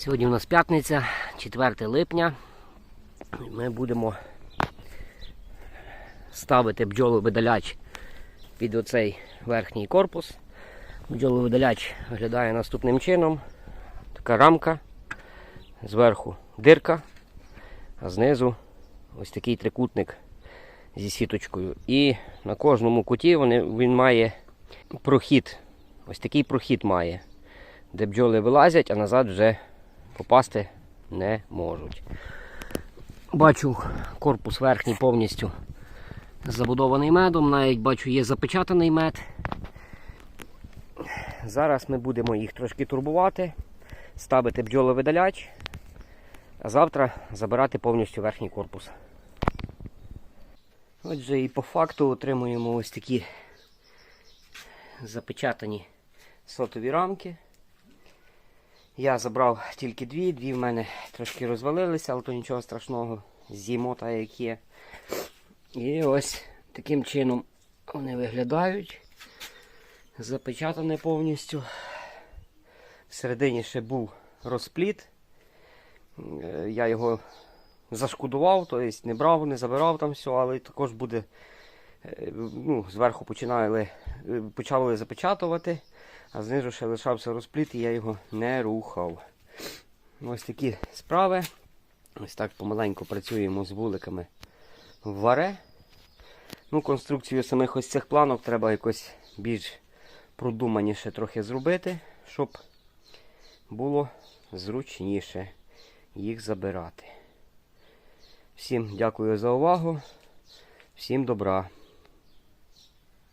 Сьогодні у нас п'ятниця, 4 липня. Ми будемо ставити бджоловидаляч під оцей верхній корпус. Бджоловидаляч виглядає наступним чином. Така рамка, зверху дирка, а знизу ось такий трикутник зі сіточкою. І на кожному куті він має прохід. Ось такий прохід має, де бджоли вилазять, а назад вже попасти не можуть. Бачу, корпус верхній повністю забудований медом, навіть бачу, є запечатаний мед. Зараз ми будемо їх трошки турбувати, ставити бджоловидаляч, а завтра забирати повністю верхній корпус. Отже, і по факту отримуємо ось такі запечатані сотові рамки. Я забрав тільки дві, дві в мене трошки розвалилися, але то нічого страшного, з'їмо та як є. І ось таким чином вони виглядають. Запечатане повністю. Всередині ще був розпліт. Е, Я його зашкодував, тобто не брав, не забирав там все, але також буде. Ну, зверху починали, е, почали запечатувати, а знизу ще лишався розпліт і я його не рухав. Ось такі справи. Ось так помаленьку працюємо з вуликами в варе. Ну, конструкцію самих ось цих планок треба якось більш продуманіше трохи зробити, щоб було зручніше їх забирати. Всім дякую за увагу, всім добра.